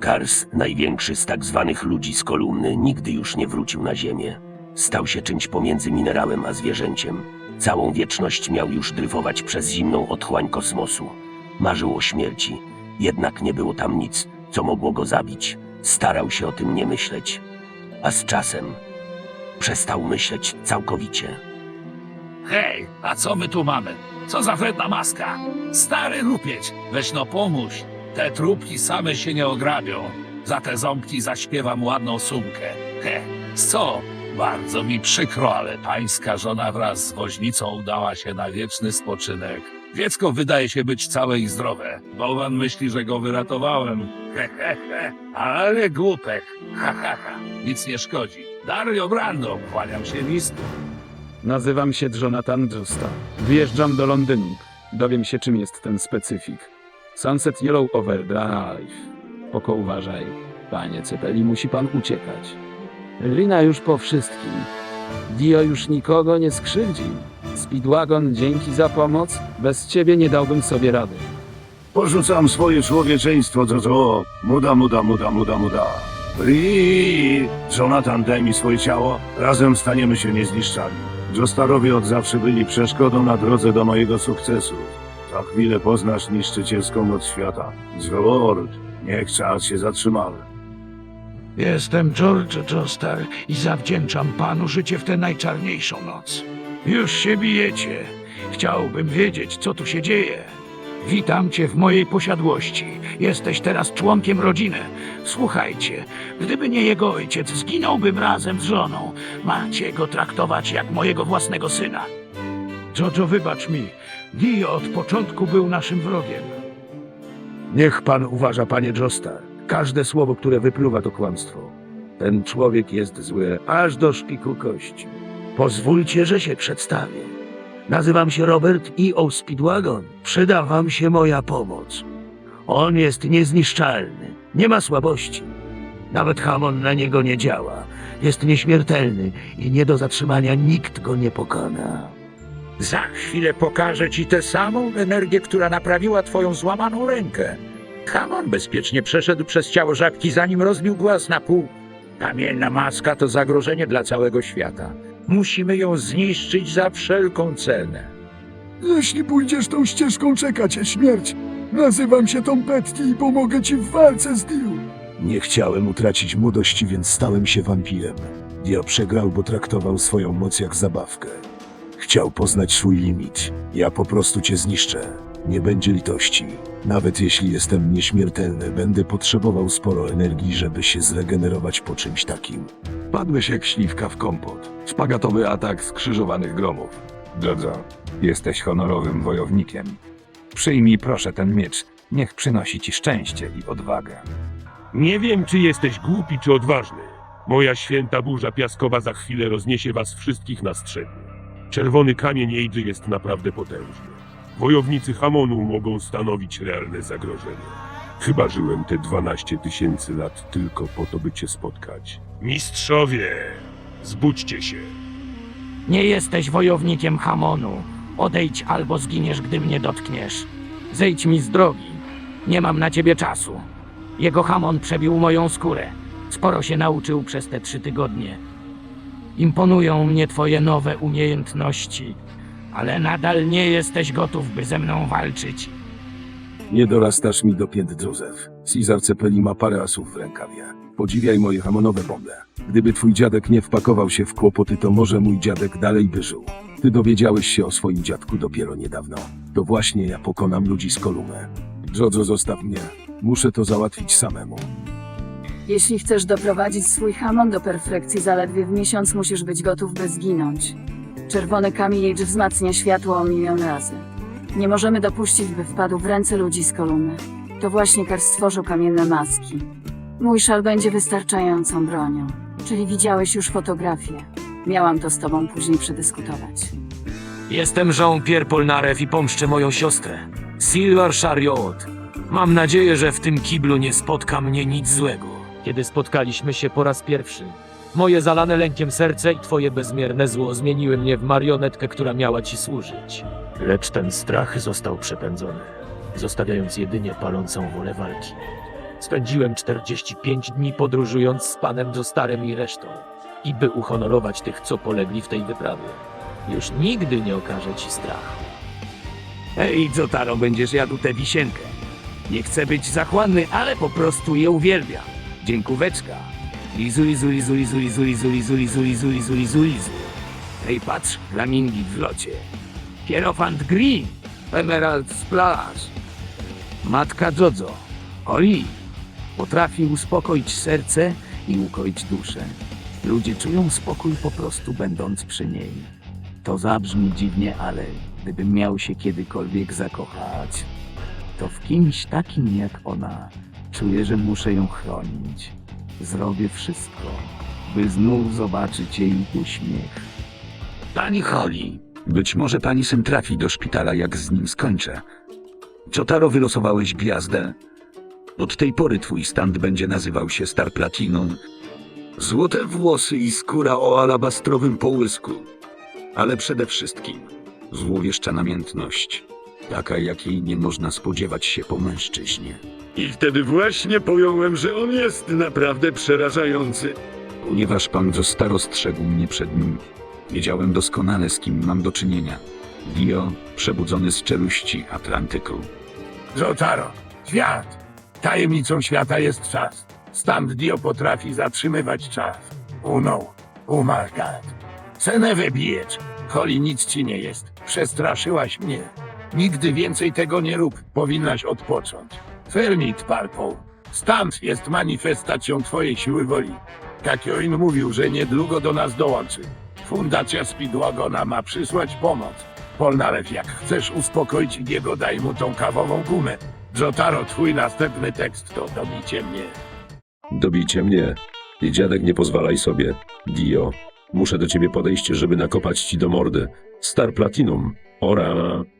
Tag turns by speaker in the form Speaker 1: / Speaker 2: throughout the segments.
Speaker 1: Kars, największy z tak zwanych ludzi z kolumny, nigdy już nie wrócił na ziemię. Stał się czymś pomiędzy minerałem a zwierzęciem. Całą wieczność miał już dryfować przez zimną otchłań kosmosu. Marzył o śmierci, jednak nie było tam nic, co mogło go zabić. Starał się o tym nie myśleć. A z czasem przestał myśleć całkowicie.
Speaker 2: Hej, a co my tu mamy? Co za wredna maska? Stary rupieć, weź no pomóż. Te trupki same się nie ograbią. Za te ząbki zaśpiewam ładną sumkę. He, co? Bardzo mi przykro, ale pańska żona wraz z woźnicą udała się na wieczny spoczynek. Dziecko wydaje się być całe i zdrowe. Bałwan myśli, że go wyratowałem. He, he, he. Ale głupek. Ha, ha, ha. Nic nie szkodzi. Dario Brando, kłaniam się listu.
Speaker 3: Nazywam się Jonathan Justa. Wyjeżdżam do Londynu. Dowiem się, czym jest ten specyfik. Sunset Yellow Overdrive. Oko uważaj. Panie Cepeli, musi pan uciekać. Lina już po wszystkim. Dio już nikogo nie skrzywdzi. Speedwagon, dzięki za pomoc. Bez ciebie nie dałbym sobie rady.
Speaker 4: Porzucam swoje człowieczeństwo, Jojo. Muda, muda, muda, muda, muda. Rii! Jonathan, daj mi swoje ciało. Razem staniemy się niezniszczalni. Jostarowie od zawsze byli przeszkodą na drodze do mojego sukcesu. Za chwilę poznasz niszczycielską moc świata. Zord, niech czas się zatrzymamy.
Speaker 5: Jestem George Jostar i zawdzięczam panu życie w tę najczarniejszą noc. Już się bijecie. Chciałbym wiedzieć, co tu się dzieje. Witam cię w mojej posiadłości. Jesteś teraz członkiem rodziny. Słuchajcie, gdyby nie jego ojciec, zginąłbym razem z żoną. Macie go traktować jak mojego własnego syna. Jojo, wybacz mi. Dio od początku był naszym wrogiem.
Speaker 6: Niech pan uważa, panie Jostar. Każde słowo, które wypluwa, to kłamstwo. Ten człowiek jest zły, aż do szpiku kości. Pozwólcie, że się przedstawię. Nazywam się Robert E. O. Speedwagon. Przyda wam się moja pomoc. On jest niezniszczalny, nie ma słabości. Nawet Hamon na niego nie działa. Jest nieśmiertelny i nie do zatrzymania nikt go nie pokona.
Speaker 5: Za chwilę pokażę ci tę samą energię, która naprawiła twoją złamaną rękę. Hamon bezpiecznie przeszedł przez ciało żabki, zanim rozbił głaz na pół. Kamienna maska to zagrożenie dla całego świata. Musimy ją zniszczyć za wszelką cenę.
Speaker 7: Jeśli pójdziesz tą ścieżką, czeka cię śmierć. Nazywam się Tom Petty i pomogę ci w walce z Dio.
Speaker 6: Nie chciałem utracić młodości, więc stałem się wampirem. Dio przegrał, bo traktował swoją moc jak zabawkę. Chciał poznać swój limit. Ja po prostu cię zniszczę. Nie będzie litości. Nawet jeśli jestem nieśmiertelny, będę potrzebował sporo energii, żeby się zregenerować po czymś takim.
Speaker 8: Padłeś jak śliwka w kompot. Szpagatowy atak skrzyżowanych gromów. Jojo, jesteś honorowym wojownikiem. Przyjmij proszę ten miecz. Niech przynosi ci szczęście i odwagę.
Speaker 9: Nie wiem, czy jesteś głupi, czy odważny. Moja święta burza piaskowa za chwilę rozniesie was wszystkich na strzępie. Czerwony kamień Ejdży jest naprawdę potężny. Wojownicy Hamonu mogą stanowić realne zagrożenie. Chyba żyłem te 12 tysięcy lat tylko po to, by cię spotkać. Mistrzowie, zbudźcie się.
Speaker 5: Nie jesteś wojownikiem Hamonu. Odejdź albo zginiesz, gdy mnie dotkniesz. Zejdź mi z drogi. Nie mam na ciebie czasu. Jego Hamon przebił moją skórę. Sporo się nauczył przez te trzy tygodnie. Imponują mnie twoje nowe umiejętności, ale nadal nie jesteś gotów, by ze mną walczyć.
Speaker 6: Nie dorastasz mi do pięt, Józef. Cezar Cepeli ma parę asów w rękawie. Podziwiaj moje hamonowe bomby. Gdyby twój dziadek nie wpakował się w kłopoty, to może mój dziadek dalej by żył. Ty dowiedziałeś się o swoim dziadku dopiero niedawno. To właśnie ja pokonam ludzi z Kolumy. Jojo, zostaw mnie. Muszę to załatwić samemu.
Speaker 10: Jeśli chcesz doprowadzić swój Hamon do perfekcji zaledwie w miesiąc, musisz być gotów, by zginąć. Czerwony kamień wzmacnia światło o milion razy. Nie możemy dopuścić, by wpadł w ręce ludzi z kolumny. To właśnie Kar stworzył kamienne maski. Mój szal będzie wystarczającą bronią. Czyli widziałeś już fotografię. Miałam to z tobą później przedyskutować.
Speaker 1: Jestem Jean-Pierre Polnareff i pomszczę moją siostrę. Silver Chariot. Mam nadzieję, że w tym kiblu nie spotka mnie nic złego. Kiedy spotkaliśmy się po raz pierwszy, moje zalane lękiem serce i twoje bezmierne zło zmieniły mnie w marionetkę, która miała ci służyć. Lecz ten strach został przepędzony, zostawiając jedynie palącą wolę walki.
Speaker 11: Spędziłem 45 dni podróżując z panem Jostarem i resztą. I by uhonorować tych, co polegli w tej wyprawie. Już nigdy nie okaże ci strachu.
Speaker 6: Ej, Jotaro, będziesz jadł tę wisienkę. Nie chcę być zachłanny, ale po prostu je uwielbiam. Dziękóweczka. Lizu, lizu, lizu, lizu, lizu, lizu, lizu, lizu, lizu, lizu, lizu, lizu. Ej, patrz, flamingi w locie. Hierofant Green. Emerald Splash. Matka Jojo. Oli. Potrafi uspokoić serce i ukoić duszę. Ludzie czują spokój po prostu będąc przy niej. To zabrzmi dziwnie, ale gdybym miał się kiedykolwiek zakochać, to w kimś takim jak ona czuję, że muszę ją chronić. Zrobię wszystko, by znów zobaczyć jej uśmiech.
Speaker 8: Pani Holly, być może pani syn trafi do szpitala, jak z nim skończę. Jotaro, wylosowałeś gwiazdę. Od tej pory twój stand będzie nazywał się Star Platinum. Złote włosy i skóra o alabastrowym połysku. Ale przede wszystkim złowieszcza namiętność. Taka, jakiej nie można spodziewać się po mężczyźnie.
Speaker 4: I wtedy właśnie pojąłem, że on jest naprawdę przerażający.
Speaker 8: Ponieważ pan Jostar ostrzegł mnie przed nim, wiedziałem doskonale, z kim mam do czynienia. Dio, przebudzony z czeluści Atlantyku.
Speaker 4: Jotaro, świat. Tajemnicą świata jest czas. Stand Dio potrafi zatrzymywać czas. Uno, umarkat. Cenę wybijesz. Holly, nic ci nie jest. Przestraszyłaś mnie. Nigdy więcej tego nie rób. Powinnaś odpocząć. Fermit Purple. Stand jest manifestacją twojej siły woli. Kakioin mówił, że niedługo do nas dołączy. Fundacja Speedwagona ma przysłać pomoc. Polnarew, jak chcesz uspokoić jego, daj mu tą kawową gumę. Jotaro, twój następny tekst to dobicie mnie.
Speaker 12: Dobicie mnie. I dziadek nie pozwalaj sobie. Dio, muszę do ciebie podejść, żeby nakopać ci do mordy. Star Platinum. Ora,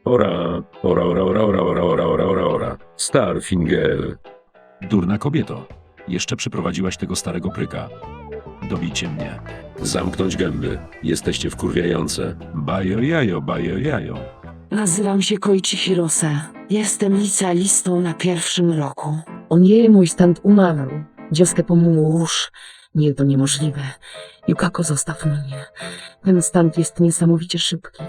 Speaker 12: ora, ora, ora, ora, ora, ora, ora, ora, ora, ora. Star Finger.
Speaker 13: Durna kobieto, jeszcze przyprowadziłaś tego starego pryka. Dobicie mnie.
Speaker 12: Zamknąć gęby. Jesteście wkurwiające.
Speaker 13: Bajo jajo, bajo jajo.
Speaker 14: Nazywam się Koichi Hirose. Jestem licealistą na pierwszym roku. O nie, mój stand umarł. Dzioskę pomóż. Nie, to niemożliwe. Yukako, zostaw mnie. Ten stand jest niesamowicie szybki.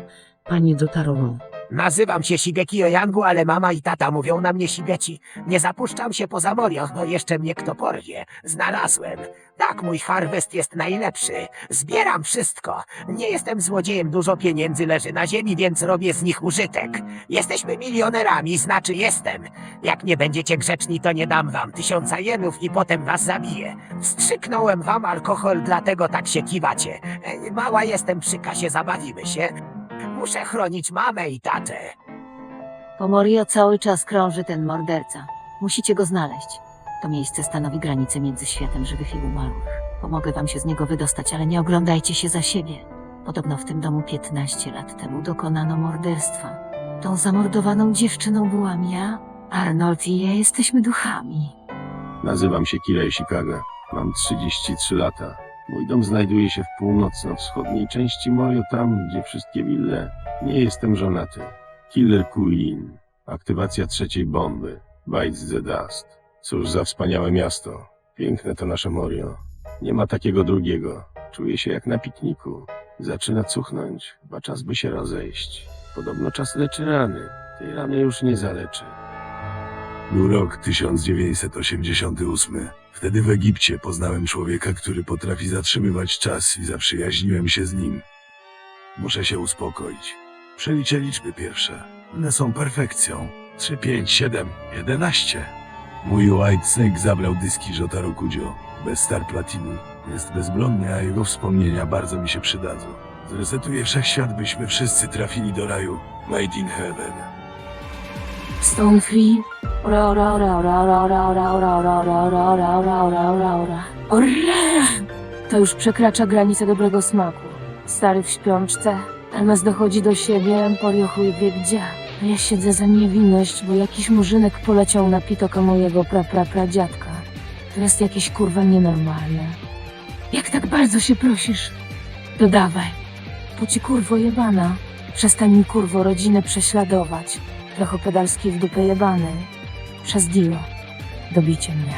Speaker 14: Panie Dotaro,
Speaker 15: Nazywam się Shigeki Oyangu, ale mama i tata mówią na mnie Shigeci. Nie zapuszczam się poza Morio, bo jeszcze mnie kto porwie. Znalazłem. Tak, mój harwest jest najlepszy. Zbieram wszystko. Nie jestem złodziejem, dużo pieniędzy leży na ziemi, więc robię z nich użytek. Jesteśmy milionerami, znaczy jestem. Jak nie będziecie grzeczni, to nie dam wam tysiąca jenów i potem was zabiję. Wstrzyknąłem wam alkohol, dlatego tak się kiwacie. E, Mała jestem przy kasie, zabawimy się. Muszę chronić mamę i tatę.
Speaker 10: Po Morio cały czas krąży ten morderca. Musicie go znaleźć. To miejsce stanowi granicę między światem żywych i umarłych. Pomogę wam się z niego wydostać, ale nie oglądajcie się za siebie. Podobno w tym domu 15 lat temu dokonano morderstwa. Tą zamordowaną dziewczyną byłam ja, Arnold i ja jesteśmy duchami.
Speaker 4: Nazywam się Kirei Chicago. Mam 33 lata. Mój dom znajduje się w północno-wschodniej części Morio, tam gdzie wszystkie wille. Nie jestem żonaty. Killer Queen. Aktywacja trzeciej bomby. Bites the Dust. Cóż za wspaniałe miasto. Piękne to nasze Morio. Nie ma takiego drugiego. Czuję się jak na pikniku. Zaczyna cuchnąć. Chyba czas by się rozejść. Podobno czas leczy rany. Tej rany już nie zaleczy. Był rok 1988. Wtedy w Egipcie poznałem człowieka, który potrafi zatrzymywać czas i zaprzyjaźniłem się z nim. Muszę się uspokoić. Przeliczę liczby pierwsze. One są perfekcją. 3, 5, 7, 11. Mój White Snake zabrał dyski Jotaro Kujo. Bez Star Platinum. Jest bezbronny, a jego wspomnienia bardzo mi się przydadzą. Zresetuję wszechświat, byśmy wszyscy trafili do raju. Made in heaven.
Speaker 10: Stone Free. Ora, ora, ora, ora, ora, ora, ora, ora, ora, ora, ora, ora, ora, ora, ora. Ora! To już przekracza granicę dobrego smaku. Stary w śpiączce, MS dochodzi do siebie, Emporio chuj wie gdzie. Ja siedzę za niewinność, bo jakiś murzynek poleciał na pitoka mojego pra pra pradziadka. To jest jakieś kurwa nienormalne. Jak tak bardzo się prosisz, to dawaj. To ci kurwo jebana. Przestań mi kurwo rodzinę prześladować. Trochę pedalski w dupę jebany. Przez Dio. Dobicie mnie.